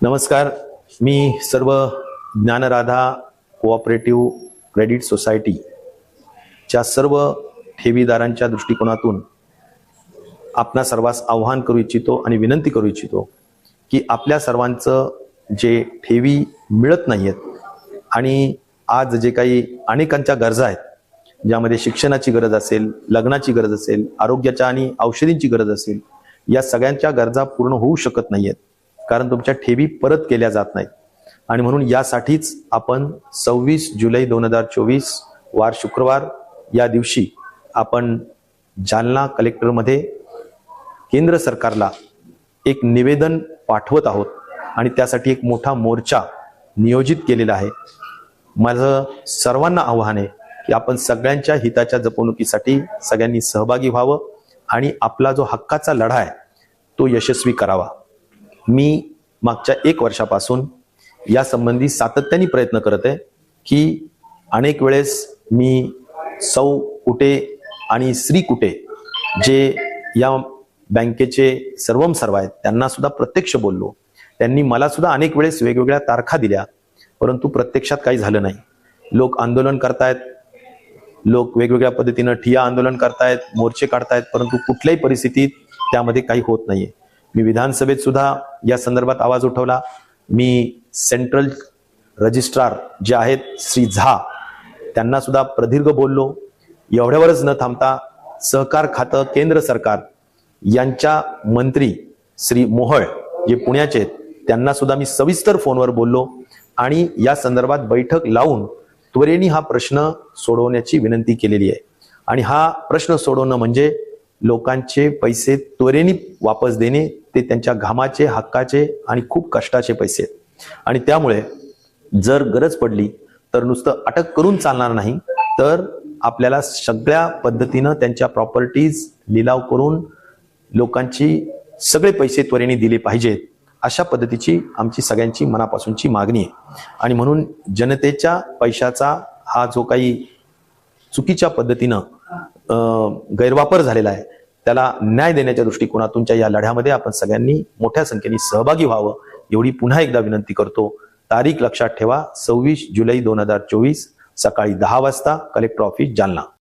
नमस्कार मी सर्व Dnyanradha cooperative credit सोसायटीच्या सर्व ठेवीदारांच्या दृष्टिकोनातून आपणा सर्वांस आव्हान करू इच्छितो आणि विनंती करू इच्छितो की आपल्या सर्वांचं जे ठेवी मिळत नाही आहेत आणि आज जे काही अनेकांच्या गरजा आहेत ज्यामध्ये शिक्षणाची गरज असेल लग्नाची गरज असेल आरोग्याच्या आणि औषधींची गरज असेल या सगळ्यांच्या गरजा पूर्ण होऊ शकत नाही आहेत कारण तुमच्या ठेवी परत केल्या जात नाहीत. आणि म्हणून यासाठीच आपण सव्वीस जुलै दोन हजार चोवीस वार शुक्रवार या दिवशी आपण जालना कलेक्टरमध्ये केंद्र सरकारला एक निवेदन पाठवत आहोत आणि त्यासाठी एक मोठा मोर्चा नियोजित केलेला आहे. माझं सर्वांना आव्हान आहे की आपण सगळ्यांच्या हिताच्या जपवणुकीसाठी सगळ्यांनी सहभागी व्हावं आणि आपला जो हक्काचा लढा आहे तो यशस्वी करावा. मी मागच्या एक वर्षापासून या संबंधी सातत्याने प्रयत्न करत आहे की अनेक वेळेस मी सौ कुटे आणि श्री कुटे जे या बँकेचे सर्वम सर्व आहेत त्यांना सुद्धा प्रत्यक्ष बोललो. त्यांनी मला सुद्धा अनेक वेळेस वेगवेगळ्या तारखा दिल्या परंतु प्रत्यक्षात काही झालं नाही. लोक आंदोलन करतायत लोक वेगवेगळ्या पद्धतीनं ठिया आंदोलन करतायत मोर्चे काढतायत परंतु कुठल्याही परिस्थितीत त्यामध्ये काही होत नाहीये. मी विधानसभेत सुद्धा या संदर्भात आवाज उठवला. मी सेंट्रल रजिस्ट्रार जे आहेत श्री झा त्यांना सुद्धा प्रदीर्घ बोललो. एवढ्यावरच न थांबता सहकार खातं केंद्र सरकार यांच्या मंत्री श्री मोहळ जे पुण्याचे आहेत त्यांना सुद्धा मी सविस्तर फोनवर बोललो आणि या संदर्भात बैठक लावून त्वरेने हा प्रश्न सोडवण्याची विनंती केलेली आहे. आणि हा प्रश्न सोडवणं म्हणजे लोकांचे पैसे त्वरेने वापस देणे ते त्यांच्या घामाचे हक्काचे आणि खूप कष्टाचे पैसे आहेत. आणि त्यामुळे जर गरज पडली तर नुसतं अटक करून चालणार नाही तर आपल्याला सगळ्या पद्धतीनं त्यांच्या प्रॉपर्टीज लिलाव करून लोकांची सगळे पैसे त्वरेने दिले पाहिजेत अशा पद्धतीची आमची सगळ्यांची मनापासूनची मागणी आहे. आणि म्हणून जनतेच्या पैशाचा हा जो काही चुकीच्या पद्धतीनं गैरवापर झालेला आहे. त्याला न्याय देण्याच्या दृष्टिकोनातूनच्या या लढ्यामध्ये आपण सगळ्यांनी मोठ्या संख्येने सहभागी व्हावं एवढी पुन्हा एकदा विनंती करतो. तारीख लक्षात ठेवा सव्वीस जुलै दोन हजार चोवीस सकाळी दहा वाजता कलेक्टर ऑफिस जालना.